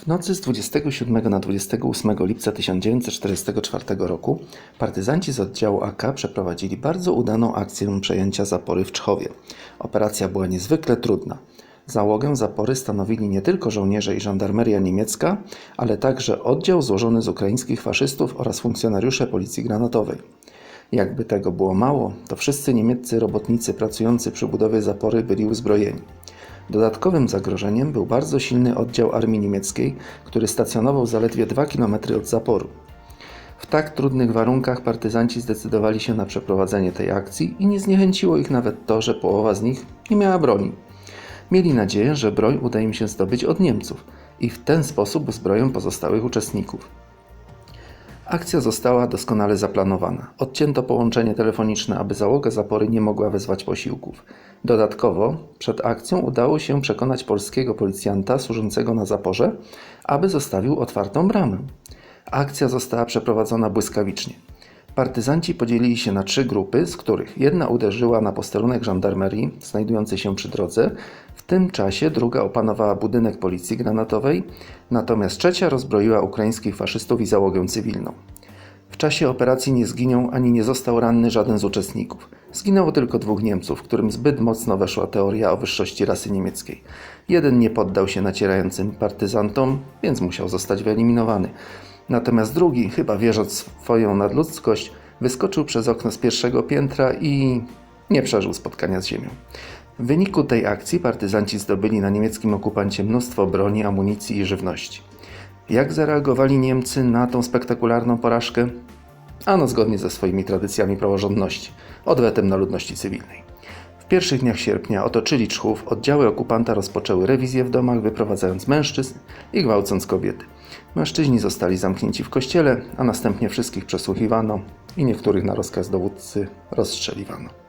W nocy z 27 na 28 lipca 1944 roku partyzanci z oddziału AK przeprowadzili bardzo udaną akcję przejęcia zapory w Czchowie. Operacja była niezwykle trudna. Załogę zapory stanowili nie tylko żołnierze i żandarmeria niemiecka, ale także oddział złożony z ukraińskich faszystów oraz funkcjonariusze policji granatowej. Jakby tego było mało, to wszyscy niemieccy robotnicy pracujący przy budowie zapory byli uzbrojeni. Dodatkowym zagrożeniem był bardzo silny oddział armii niemieckiej, który stacjonował zaledwie 2 km od zaporu. W tak trudnych warunkach partyzanci zdecydowali się na przeprowadzenie tej akcji i nie zniechęciło ich nawet to, że połowa z nich nie miała broni. Mieli nadzieję, że broń uda im się zdobyć od Niemców i w ten sposób uzbroją pozostałych uczestników. Akcja została doskonale zaplanowana. Odcięto połączenie telefoniczne, aby załoga zapory nie mogła wezwać posiłków. Dodatkowo, przed akcją udało się przekonać polskiego policjanta służącego na zaporze, aby zostawił otwartą bramę. Akcja została przeprowadzona błyskawicznie. Partyzanci podzielili się na trzy grupy, z których jedna uderzyła na posterunek żandarmerii znajdujący się przy drodze. W tym czasie druga opanowała budynek policji granatowej, natomiast trzecia rozbroiła ukraińskich faszystów i załogę cywilną. Czasie operacji nie zginął ani nie został ranny żaden z uczestników. Zginęło tylko dwóch Niemców, którym zbyt mocno weszła teoria o wyższości rasy niemieckiej. Jeden nie poddał się nacierającym partyzantom, więc musiał zostać wyeliminowany. Natomiast drugi, chyba wierząc w swoją nadludzkość, wyskoczył przez okno z pierwszego piętra i nie przeżył spotkania z ziemią. W wyniku tej akcji partyzanci zdobyli na niemieckim okupancie mnóstwo broni, amunicji i żywności. Jak zareagowali Niemcy na tą spektakularną porażkę? Ano zgodnie ze swoimi tradycjami praworządności, odwetem na ludności cywilnej. W pierwszych dniach sierpnia otoczyli Czchów, oddziały okupanta rozpoczęły rewizję w domach, wyprowadzając mężczyzn i gwałcąc kobiety. Mężczyźni zostali zamknięci w kościele, a następnie wszystkich przesłuchiwano i niektórych na rozkaz dowódcy rozstrzeliwano.